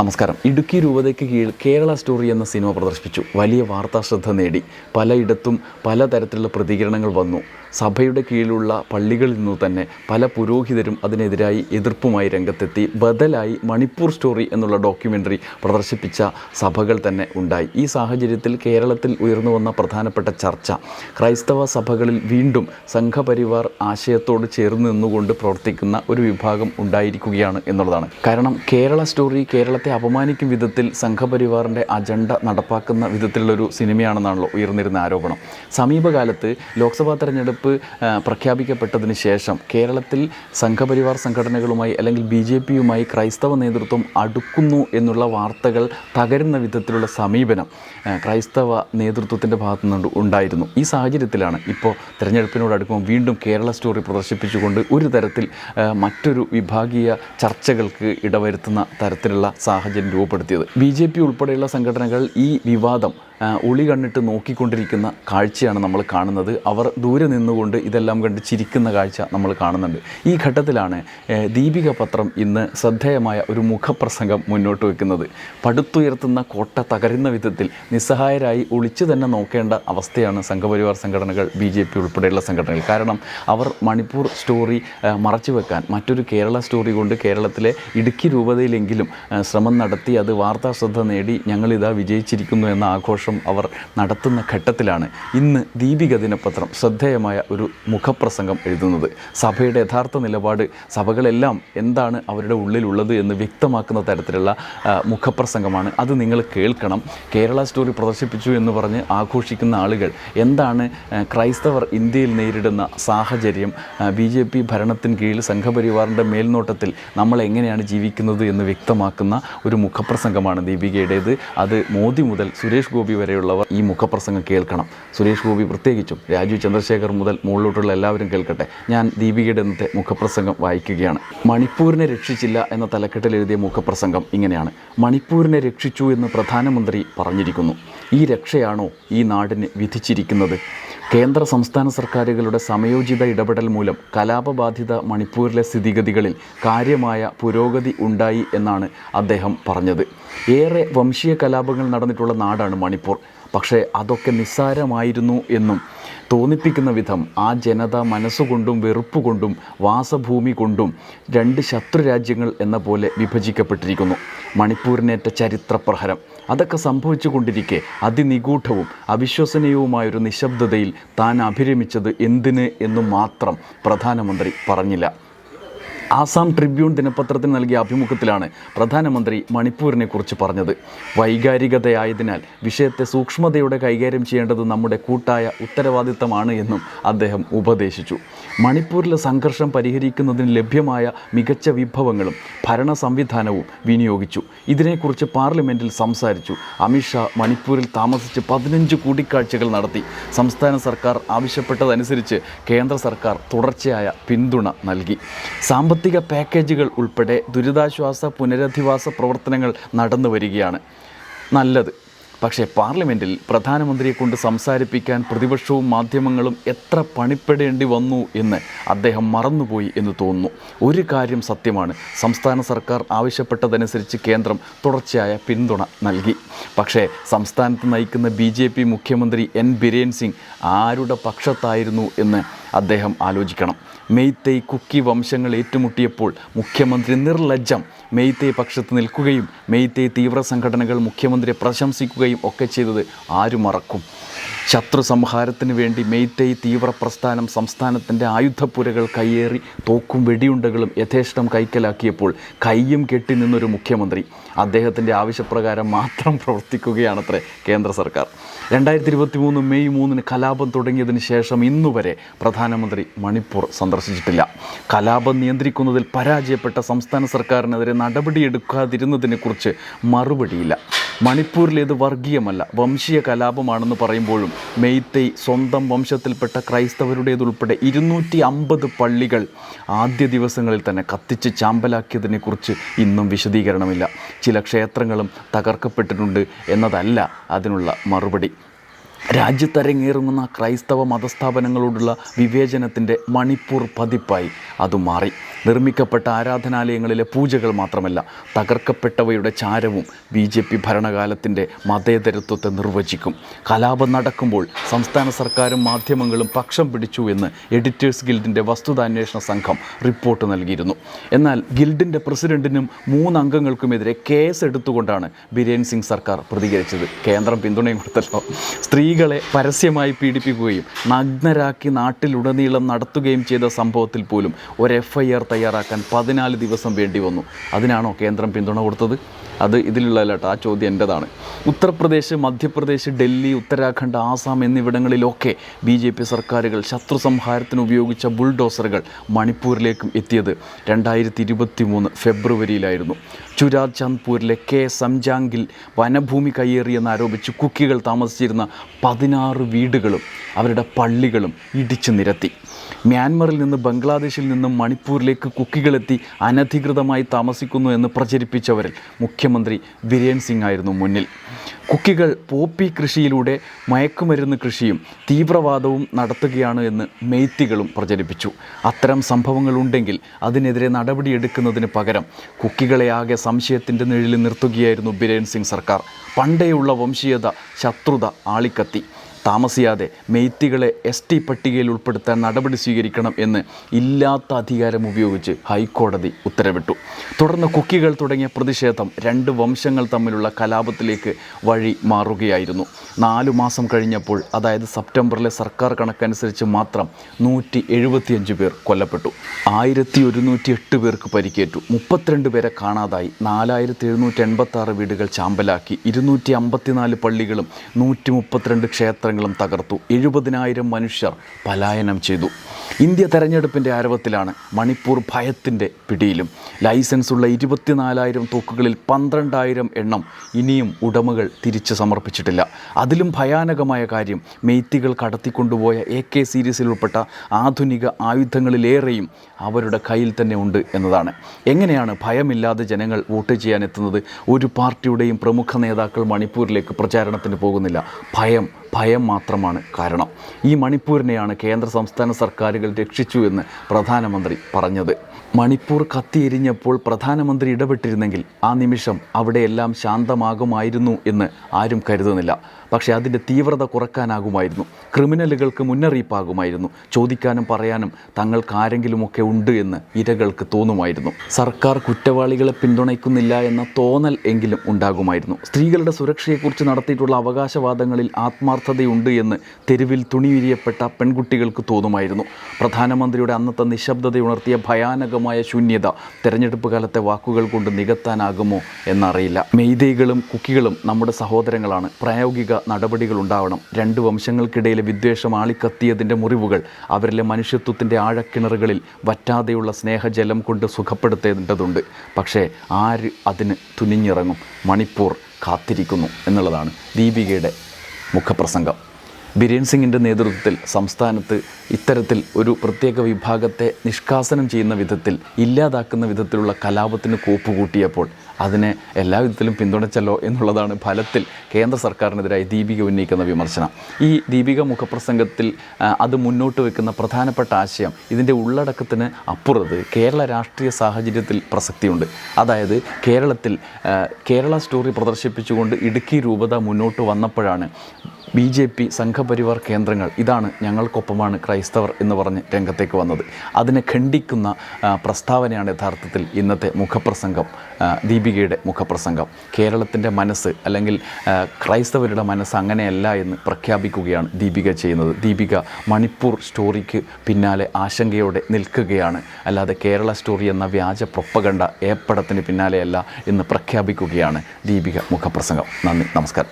നമസ്കാരം. ഇടുക്കി രൂപതയ്ക്ക് കീഴിൽ കേരള സ്റ്റോറി എന്ന സിനിമ പ്രദർശിപ്പിച്ചു. വലിയ വാർത്താശ്രദ്ധ നേടി. പലയിടത്തും പലതരത്തിലുള്ള പ്രതികരണങ്ങൾ വന്നു. സഭയുടെ കീഴിലുള്ള പള്ളികളിൽ നിന്ന് തന്നെ പല പുരോഹിതരും അതിനെതിരായി എതിർപ്പുമായി രംഗത്തെത്തി. ബദലായി മണിപ്പൂർ സ്റ്റോറി എന്നുള്ള ഡോക്യുമെന്ററി പ്രദർശിപ്പിച്ച സഭകൾ തന്നെ ഉണ്ടായി. ഈ സാഹചര്യത്തിൽ കേരളത്തിൽ ഉയർന്നു വന്ന പ്രധാനപ്പെട്ട ചർച്ച ക്രൈസ്തവ സഭകളിൽ വീണ്ടും സംഘപരിവാർ ആശയത്തോട് ചേർന്ന് നിന്നുകൊണ്ട് പ്രവർത്തിക്കുന്ന ഒരു വിഭാഗം ഉണ്ടായിരിക്കുകയാണ് എന്നുള്ളതാണ്. കാരണം കേരള സ്റ്റോറി കേരളത്തെ അപമാനിക്കും വിധത്തിൽ സംഘപരിവാറിന്റെ അജണ്ട നടപ്പാക്കുന്ന വിധത്തിലുള്ളൊരു സിനിമയാണെന്നാണല്ലോ ഉയർന്നിരുന്ന ആരോപണം. സമീപകാലത്ത് ലോക്സഭാ തെരഞ്ഞെടുപ്പ് ആ, പ്രഖ്യാപിക്കപ്പെട്ടതിന് ശേഷം കേരളത്തിൽ സംഘപരിവാർ സംഘടനകളുമായി അല്ലെങ്കിൽ ബി ജെ പിയുമായി ക്രൈസ്തവ നേതൃത്വം അടുക്കുന്നു എന്നുള്ള വാർത്തകൾ തകരുന്ന വിധത്തിലുള്ള സമീപനം ക്രൈസ്തവ നേതൃത്വത്തിന്റെ ഭാഗത്തു നിന്ന് ഉണ്ടായിരുന്നു. ഈ സാഹചര്യത്തിലാണ് ഇപ്പോൾ തെരഞ്ഞെടുപ്പിനോട് അടുക്കുമ്പോൾ വീണ്ടും കേരള സ്റ്റോറി പ്രദർശിപ്പിച്ചുകൊണ്ട് ഒരു തരത്തിൽ മറ്റൊരു വിഭാഗീയ ചർച്ചകൾക്ക് ഇടവരുത്തുന്ന തരത്തിലുള്ള സാഹചര്യം രൂപപ്പെടുത്തിയത്. ബി ജെ പി ഉൾപ്പെടെയുള്ള സംഘടനകൾ ഈ വിവാദം ഒളി കണ്ടിട്ട് നോക്കിക്കൊണ്ടിരിക്കുന്ന കാഴ്ചയാണ് നമ്മൾ കാണുന്നത്. അവർ ദൂരെ നിന്നുകൊണ്ട് ഇതെല്ലാം കണ്ട് ചിരിക്കുന്ന കാഴ്ച നമ്മൾ കാണുന്നുണ്ട്. ഈ ഘട്ടത്തിലാണ് ദീപിക പത്രം ഇന്ന് ശ്രദ്ധേയമായ ഒരു മുഖപ്രസംഗം മുന്നോട്ട് വെക്കുന്നത്. പടുത്തുയർത്തുന്ന കോട്ട തകരുന്ന വിധത്തിൽ നിസ്സഹായരായി ഒളിച്ചു തന്നെ നോക്കേണ്ട അവസ്ഥയാണ് സംഘപരിവാർ സംഘടനകൾ ബി ജെ പി ഉൾപ്പെടെയുള്ള സംഘടനകൾ. കാരണം അവർ മണിപ്പൂർ സ്റ്റോറി മറച്ചു വെക്കാൻ മറ്റൊരു കേരള സ്റ്റോറി കൊണ്ട് കേരളത്തിലെ ഇടുക്കി രൂപതയിലെങ്കിലും ശ്രമം നടത്തി അത് വാർത്താ ശ്രദ്ധ നേടി ഞങ്ങളിതാ വിജയിച്ചിരിക്കുന്നു എന്ന ആഘോഷം അവർ നടത്തുന്ന ഘട്ടത്തിലാണ് ഇന്ന് ദീപിക ദിനപത്രം ശ്രദ്ധേയമായ ഒരു മുഖപ്രസംഗം എഴുതുന്നത്. സഭയുടെ യഥാർത്ഥ നിലപാട് സഭകളെല്ലാം എന്താണ് അവരുടെ ഉള്ളിലുള്ളത് എന്ന് വ്യക്തമാക്കുന്ന തരത്തിലുള്ള മുഖപ്രസംഗമാണ്. അത് നിങ്ങൾ കേൾക്കണം. കേരള സ്റ്റോറി പ്രദർശിപ്പിച്ചു എന്ന് പറഞ്ഞ് ആഘോഷിക്കുന്ന ആളുകൾ എന്താണ് ക്രൈസ്തവർ ഇന്ത്യയിൽ നേരിടുന്ന സാഹചര്യം ബി ജെ പി ഭരണത്തിന് കീഴിൽ സംഘപരിവാറിന്റെ മേൽനോട്ടത്തിൽ നമ്മൾ എങ്ങനെയാണ് ജീവിക്കുന്നത് എന്ന് വ്യക്തമാക്കുന്ന ഒരു മുഖപ്രസംഗമാണ് ദീപികയുടേത്. അത് മോദി മുതൽ സുരേഷ് ഗോപി വരെയുള്ളവർ ഈ മുഖപ്രസംഗം കേൾക്കണം. സുരേഷ് ഗോപി പ്രത്യേകിച്ചും രാജു ചന്ദ്രശേഖർ മുതൽ മുകളിലോട്ടുള്ള എല്ലാവരും കേൾക്കട്ടെ. ഞാൻ ദീപികയുടെ ഇന്നത്തെ മുഖപ്രസംഗം വായിക്കുകയാണ്. മണിപ്പൂരിനെ രക്ഷിച്ചില്ല എന്ന തലക്കെട്ടിൽ എഴുതിയ മുഖപ്രസംഗം ഇങ്ങനെയാണ്. മണിപ്പൂരിനെ രക്ഷിച്ചു എന്ന് പ്രധാനമന്ത്രി പറഞ്ഞിരിക്കുന്നു. ഈ രക്ഷയാണോ ഈ നാടിന് വിധിച്ചിരിക്കുന്നത്? കേന്ദ്ര സംസ്ഥാന സർക്കാരുകളുടെ സമയോചിത ഇടപെടൽ മൂലം കലാപബാധിത മണിപ്പൂരിലെ സ്ഥിതിഗതികളിൽ കാര്യമായ പുരോഗതി ഉണ്ടായി എന്നാണ് അദ്ദേഹം പറഞ്ഞത്. ഏറെ വംശീയ കലാപങ്ങൾ നടന്നിട്ടുള്ള നാടാണ് മണിപ്പൂർ. പക്ഷേ അതൊക്കെ നിസ്സാരമായിരുന്നു എന്നും തോന്നിപ്പിക്കുന്ന വിധം ആ ജനത മനസ്സുകൊണ്ടും വെറുപ്പുകൊണ്ടും വാസഭൂമി കൊണ്ടും രണ്ട് ശത്രുരാജ്യങ്ങൾ എന്ന പോലെ വിഭജിക്കപ്പെട്ടിരിക്കുന്നു. മണിപ്പൂരിനേറ്റ ചരിത്രപ്രഹരം. അതൊക്കെ സംഭവിച്ചു കൊണ്ടിരിക്കെ അതിനിഗൂഢവും അവിശ്വസനീയവുമായൊരു നിശബ്ദതയിൽ താൻ അഭിരമിച്ചത് എന്തിന് എന്നു മാത്രം പ്രധാനമന്ത്രി പറഞ്ഞില്ല. ആസാം ട്രിബ്യൂൺ ദിനപത്രത്തിന് നൽകിയ അഭിമുഖത്തിലാണ് പ്രധാനമന്ത്രി മണിപ്പൂരിനെ കുറിച്ച് പറഞ്ഞത്. വൈകാരികതയായതിനാൽ വിഷയത്തെ സൂക്ഷ്മതയോടെ കൈകാര്യം ചെയ്യേണ്ടത് നമ്മുടെ കൂട്ടായ ഉത്തരവാദിത്തമാണ് എന്നും അദ്ദേഹം ഉപദേശിച്ചു. മണിപ്പൂരിലെ സംഘർഷം പരിഹരിക്കുന്നതിന് ലഭ്യമായ മികച്ച വിഭവങ്ങളും ഭരണ സംവിധാനവും വിനിയോഗിച്ചു. ഇതിനെക്കുറിച്ച് പാർലമെന്റിൽ സംസാരിച്ചു. അമിത്ഷാ മണിപ്പൂരിൽ താമസിച്ച് പതിനഞ്ച് കൂടിക്കാഴ്ചകൾ നടത്തി. സംസ്ഥാന സർക്കാർ ആവശ്യപ്പെട്ടതനുസരിച്ച് കേന്ദ്ര സർക്കാർ തുടർച്ചയായ പിന്തുണ നൽകി. സാമ്പത്തിക പാക്കേജുകൾ ഉൾപ്പെടെ ദുരിതാശ്വാസ പുനരധിവാസ പ്രവർത്തനങ്ങൾ നടന്നു വരികയാണ്. നല്ലത്. പക്ഷേ പാർലമെന്റിൽ പ്രധാനമന്ത്രിയെ കൊണ്ട് സംസാരിപ്പിക്കാൻ പ്രതിപക്ഷവും മാധ്യമങ്ങളും എത്ര പണിപ്പെടേണ്ടി വന്നു എന്ന് അദ്ദേഹം മറന്നുപോയി എന്ന് തോന്നുന്നു. ഒരു കാര്യം സത്യമാണ്. സംസ്ഥാന സർക്കാർ ആവശ്യപ്പെട്ടതനുസരിച്ച് കേന്ദ്രം തുടർച്ചയായ പിന്തുണ നൽകി. പക്ഷേ സംസ്ഥാനത്ത് നയിക്കുന്ന ബി മുഖ്യമന്ത്രി എൻ. ബിരേൻ സിംഗ് ആരുടെ പക്ഷത്തായിരുന്നു എന്ന് അദ്ദേഹം ആലോചിക്കണം. മെയ്തേയ് കുക്കി വംശങ്ങൾ ഏറ്റുമുട്ടിയപ്പോൾ മുഖ്യമന്ത്രി നിർലജ്ജം. മെയ്തേയ് പക്ഷത്ത് നിൽക്കുകയും മെയ്തേയ് തീവ്ര സംഘടനകൾ മുഖ്യമന്ത്രിയെ പ്രശംസിക്കുകയും ഒക്കെ ചെയ്തത് ആരും മറക്കും. ശത്രു സംഹാരത്തിന് വേണ്ടി മെയ്തേയ് തീവ്ര പ്രസ്ഥാനം സംസ്ഥാനത്തിന്റെ ആയുധപ്പുരകൾ കയ്യേറി തോക്കും വെടിയുണ്ടകളും യഥേഷ്ടം കൈക്കലാക്കിയപ്പോൾ കയ്യും കെട്ടി നിന്നൊരു മുഖ്യമന്ത്രി. അദ്ദേഹത്തിന്റെ ആവശ്യപ്രകാരം മാത്രം പ്രവർത്തിക്കുകയാണത്രേ കേന്ദ്ര സർക്കാർ. രണ്ടായിരത്തി ഇരുപത്തി മൂന്ന് മെയ് മൂന്നിന് കലാപം തുടങ്ങിയതിന് ശേഷം ഇന്നുവരെ പ്രധാനമന്ത്രി മണിപ്പൂർ സന്ദർശിച്ചിട്ടില്ല. കലാപം നിയന്ത്രിക്കുന്നതിൽ പരാജയപ്പെട്ട സംസ്ഥാന സർക്കാരിനെതിരെ നടപടിയെടുക്കാതിരുന്നതിനെക്കുറിച്ച് മറുപടിയില്ല. മണിപ്പൂരിലേത് വർഗീയമല്ല വംശീയ കലാപമാണെന്ന് പറയുമ്പോഴും മെയ്തേയ് സ്വന്തം വംശത്തിൽപ്പെട്ട ക്രൈസ്തവരുടേതുൾപ്പെടെ ഇരുന്നൂറ്റി അമ്പത് പള്ളികൾ ആദ്യ ദിവസങ്ങളിൽ തന്നെ കത്തിച്ച് ചാമ്പലാക്കിയതിനെക്കുറിച്ച് ഇന്നും വിശദീകരണമില്ല. ചില ക്ഷേത്രങ്ങളും തകർക്കപ്പെട്ടിട്ടുണ്ട് എന്നതല്ല അതിനുള്ള മറുപടി. രാജ്യത്തരങ്ങേറുന്ന ക്രൈസ്തവ മതസ്ഥാപനങ്ങളോടുള്ള വിവേചനത്തിന്റെ മണിപ്പൂർ പതിപ്പായി. അത് മാറി. നിർമ്മിക്കപ്പെട്ട ആരാധനാലയങ്ങളിലെ പൂജകൾ മാത്രമല്ല തകർക്കപ്പെട്ടവയുടെ ചാരവും ബി ജെ പി ഭരണകാലത്തിന്റെ മതേതരത്വത്തെ നിർവചിക്കും. കലാപം നടക്കുമ്പോൾ സംസ്ഥാന സർക്കാരും മാധ്യമങ്ങളും പക്ഷം പിടിച്ചു എന്ന് എഡിറ്റേഴ്സ് ഗിൽഡിന്റെ വസ്തുതാന്വേഷണ സംഘം റിപ്പോർട്ട് നൽകിയിരുന്നു. എന്നാൽ ഗിൽഡിന്റെ പ്രസിഡന്റിനും മൂന്നംഗങ്ങൾക്കുമെതിരെ കേസ് എടുത്തുകൊണ്ടാണ് ബിരേൻ സിംഗ് സർക്കാർ പ്രതികരിച്ചത്. കേന്ദ്രം പിന്തുണയും കൊടുത്തല്ലോ സ്ത്രീകളെ പരസ്യമായി പീഡിപ്പിക്കുകയും നഗ്നരാക്കി നാട്ടിലുടനീളം നടത്തുകയും ചെയ്ത സംഭവത്തിൽ പോലും ഒരു എഫ് ഐ ആർ തയ്യാറാക്കാൻ പതിനാല് ദിവസം വേണ്ടി വന്നു. അതിനാണോ കേന്ദ്രം പിന്തുണ കൊടുത്തത്? അത് ഇതിലുള്ളതല്ല ആ ചോദ്യം എന്റെതാണ് ഉത്തർപ്രദേശ് മധ്യപ്രദേശ് ഡൽഹി ഉത്തരാഖണ്ഡ് ആസാം എന്നിവിടങ്ങളിലൊക്കെ ബി ജെ പി സർക്കാരുകൾ ശത്രു സംഹാരത്തിന് ഉപയോഗിച്ച ബുൾഡോസറുകൾ മണിപ്പൂരിലേക്കും എത്തിയത് രണ്ടായിരത്തി ഇരുപത്തി മൂന്ന് ഫെബ്രുവരിയിലായിരുന്നു. ചുരാ ചന്ദ്പൂരിലെ കെ സംജാങ്കിൽ വനഭൂമി കയ്യേറിയെന്നാരോപിച്ച് കുക്കികൾ താമസിച്ചിരുന്ന പതിനാറ് വീടുകളും അവരുടെ പള്ളികളും ഇടിച്ചു നിരത്തി. മ്യാൻമറിൽ നിന്ന് ബംഗ്ലാദേശിൽ നിന്നും മണിപ്പൂരിലേക്ക് കുക്കികളെത്തി അനധികൃതമായി താമസിക്കുന്നു എന്ന് പ്രചരിപ്പിച്ചവരിൽ മുഖ്യമന്ത്രി ബിരേൻ സിംഗ് ആയിരുന്നു മുന്നിൽ. കുക്കികൾ പോപ്പി കൃഷിയിലൂടെ മയക്കുമരുന്ന് കൃഷിയും തീവ്രവാദവും നടത്തുകയാണ് എന്ന് മെയ്ത്തികളും പ്രചരിപ്പിച്ചു. അത്തരം സംഭവങ്ങളുണ്ടെങ്കിൽ അതിനെതിരെ നടപടിയെടുക്കുന്നതിന് പകരം കുക്കികളെ ആകെ സംശയത്തിന്റെ നിഴലിൽ നിർത്തുകയായിരുന്നു ബിരേൻ സിംഗ് സർക്കാർ. പണ്ടേയുള്ള വംശീയത ശത്രുത ആളിക്കത്തി. താമസിയാതെ മെയ്ത്തികളെ എസ് ടി പട്ടികയിൽ ഉൾപ്പെടുത്താൻ നടപടി സ്വീകരിക്കണം എന്ന് ഇല്ലാത്ത അധികാരം ഉപയോഗിച്ച് ഹൈക്കോടതി ഉത്തരവിട്ടു. തുടർന്ന് കുക്കികൾ തുടങ്ങിയ പ്രതിഷേധം രണ്ട് വംശങ്ങൾ തമ്മിലുള്ള കലാപത്തിലേക്ക് വഴി മാറുകയായിരുന്നു. നാലു മാസം കഴിഞ്ഞപ്പോൾ അതായത് സെപ്റ്റംബറിലെ സർക്കാർ കണക്കനുസരിച്ച് മാത്രം നൂറ്റി എഴുപത്തിയഞ്ച് പേർ കൊല്ലപ്പെട്ടു. ആയിരത്തി ഒരുന്നൂറ്റി എട്ട് പേർക്ക് പരിക്കേറ്റു. മുപ്പത്തിരണ്ട് പേരെ കാണാതായി. നാലായിരത്തി എഴുന്നൂറ്റി എൺപത്തി ആറ് വീടുകൾ ചാമ്പലാക്കി. ഇരുന്നൂറ്റി അമ്പത്തിനാല് പള്ളികളും നൂറ്റി മുപ്പത്തിരണ്ട് ക്ഷേത്രങ്ങളും തകർത്തു. എഴുപതിനായിരം മനുഷ്യർ പലായനം ചെയ്തു. ഇന്ത്യ തെരഞ്ഞെടുപ്പിന്റെ ആരവത്തിലാണ് മണിപ്പൂർ ഭയത്തിന്റെ പിടിയിലും. ലൈസൻസ് ഉള്ള ഇരുപത്തിനാലായിരം തോക്കുകളിൽ പന്ത്രണ്ടായിരം എണ്ണം ഇനിയും ഉടമകൾ തിരിച്ചു സമർപ്പിച്ചിട്ടില്ല. അതിലും ഭയാനകമായ കാര്യം മെയ്ത്തികൾ കടത്തിക്കൊണ്ടുപോയ എ കെ സീരീസിൽ ഉൾപ്പെട്ട ആധുനിക ആയുധങ്ങളിലേറെയും അവരുടെ കയ്യിൽ തന്നെ ഉണ്ട് എന്നതാണ്. എങ്ങനെയാണ് ഭയമില്ലാതെ ജനങ്ങൾ വോട്ട് ചെയ്യാൻ എത്തുന്നത് ഒരു പാർട്ടിയുടെയും പ്രമുഖ നേതാക്കൾ മണിപ്പൂരിലേക്ക് പ്രചാരണത്തിന് പോകുന്നില്ല. ഭയം ഭയം മാത്രമാണ് കാരണം. ഈ മണിപ്പൂരിനെയാണ് കേന്ദ്ര സംസ്ഥാന സർക്കാരുകൾ രക്ഷിച്ചു എന്ന് പ്രധാനമന്ത്രി പറഞ്ഞത്. മണിപ്പൂർ കത്തിയെരിഞ്ഞപ്പോൾ പ്രധാനമന്ത്രി ഇടപെട്ടിരുന്നെങ്കിൽ ആ നിമിഷം അവിടെയെല്ലാം ശാന്തമാകുമായിരുന്നു എന്ന് ആരും കരുതുന്നില്ല. പക്ഷേ അതിന്റെ തീവ്രത കുറക്കാനാകുമായിരുന്നു. ക്രിമിനലുകൾക്ക് മുന്നറിയിപ്പാകുമായിരുന്നു. ചോദിക്കാനും പറയാനും തങ്ങൾക്ക് ആരെങ്കിലുമൊക്കെ ഉണ്ട് എന്ന് ഇരകൾക്ക് തോന്നുമായിരുന്നു. സർക്കാർ കുറ്റവാളികളെ പിന്തുണയ്ക്കുന്നില്ല എന്ന തോന്നൽ എങ്കിലും ഉണ്ടാകുമായിരുന്നു. സ്ത്രീകളുടെ സുരക്ഷയെക്കുറിച്ച് നടത്തിയിട്ടുള്ള അവകാശവാദങ്ങളിൽ ആത്മാർത്ഥതയുണ്ട് എന്ന് തെരുവിൽ തുണിവിരിയപ്പെട്ട പെൺകുട്ടികൾക്ക് തോന്നുമായിരുന്നു. പ്രധാനമന്ത്രിയുടെ അന്നത്തെ നിശബ്ദതയുണർത്തിയ ഭയാനകമായ ശൂന്യത തെരഞ്ഞെടുപ്പ് കാലത്തെ വാക്കുകൾ കൊണ്ട് നികത്താനാകുമോ എന്നറിയില്ല. മെയ്തേകളും കുക്കികളും നമ്മുടെ സഹോദരങ്ങളാണ്. പ്രായോഗിക നടപടികൾ ഉണ്ടാവണം രണ്ട് വംശങ്ങൾക്കിടയിലെ വിദ്വേഷം ആളിക്കത്തിയതിന്റെ മുറിവുകൾ അവരിലെ മനുഷ്യത്വത്തിന്റെ ആഴക്കിണറുകളിൽ വറ്റാതെയുള്ള സ്നേഹജലം കൊണ്ട് സുഖപ്പെടുത്തേണ്ടതുണ്ട്. പക്ഷേ ആര് അതിന് തുനിഞ്ഞിറങ്ങും? മണിപ്പൂർ കാത്തിരിക്കുന്നു എന്നുള്ളതാണ് ദീപികയുടെ മുഖപ്രസംഗം. ബിരേൻ സിംഗിന്റെ നേതൃത്വത്തിൽ സംസ്ഥാനത്ത് ഇത്തരത്തിൽ ഒരു പ്രത്യേക വിഭാഗത്തെ നിഷ്കാസനം ചെയ്യുന്ന വിധത്തിൽ ഇല്ലാതാക്കുന്ന വിധത്തിലുള്ള കലാപത്തിന് കൂപ്പുകൂട്ടിയപ്പോൾ അതിനെ എല്ലാ വിധത്തിലും പിന്തുണച്ചല്ലോ എന്നുള്ളതാണ് ഫലത്തിൽ കേന്ദ്ര സർക്കാരിനെതിരായി ദീപിക ഉന്നയിക്കുന്ന വിമർശനം. ഈ ദീപിക മുഖപ്രസംഗത്തിൽ അത് മുന്നോട്ട് വെക്കുന്ന പ്രധാനപ്പെട്ട ആശയം ഇതിന്റെ ഉള്ളടക്കത്തിന് അപ്പുറത്ത് കേരള രാഷ്ട്രീയ സാഹചര്യത്തിൽ പ്രസക്തിയുണ്ട്. അതായത് കേരളത്തിൽ കേരള സ്റ്റോറി പ്രദർശിപ്പിച്ചുകൊണ്ട് ഇടുക്കി രൂപത മുന്നോട്ട് വന്നപ്പോഴാണ് ബി ജെ പി സംഘപരിവാർ കേന്ദ്രങ്ങൾ ഇതാണ് ഞങ്ങൾക്കൊപ്പമാണ് ക്രൈസ്തവർ എന്ന് പറഞ്ഞ് രംഗത്തേക്ക് വന്നത്. അതിനെ ഖണ്ഡിക്കുന്ന പ്രസ്താവനയാണ് യഥാർത്ഥത്തിൽ ഇന്നത്തെ മുഖപ്രസംഗം ദീപികയുടെ മുഖപ്രസംഗം. കേരളത്തിന്റെ മനസ്സ് അല്ലെങ്കിൽ ക്രൈസ്തവരുടെ മനസ്സ് അങ്ങനെയല്ല എന്ന് പ്രഖ്യാപിക്കുകയാണ് ദീപിക ചെയ്യുന്നത്. ദീപിക മണിപ്പൂർ സ്റ്റോറിക്ക് പിന്നാലെ ആശങ്കയോടെ നിൽക്കുകയാണ്. അല്ലാതെ കേരള സ്റ്റോറി എന്ന വ്യാജ പ്രൊപ്പകണ്ട ഏപ്പടത്തിന് പിന്നാലെയല്ല എന്ന് പ്രഖ്യാപിക്കുകയാണ് ദീപിക മുഖപ്രസംഗം. നന്ദി നമസ്കാരം.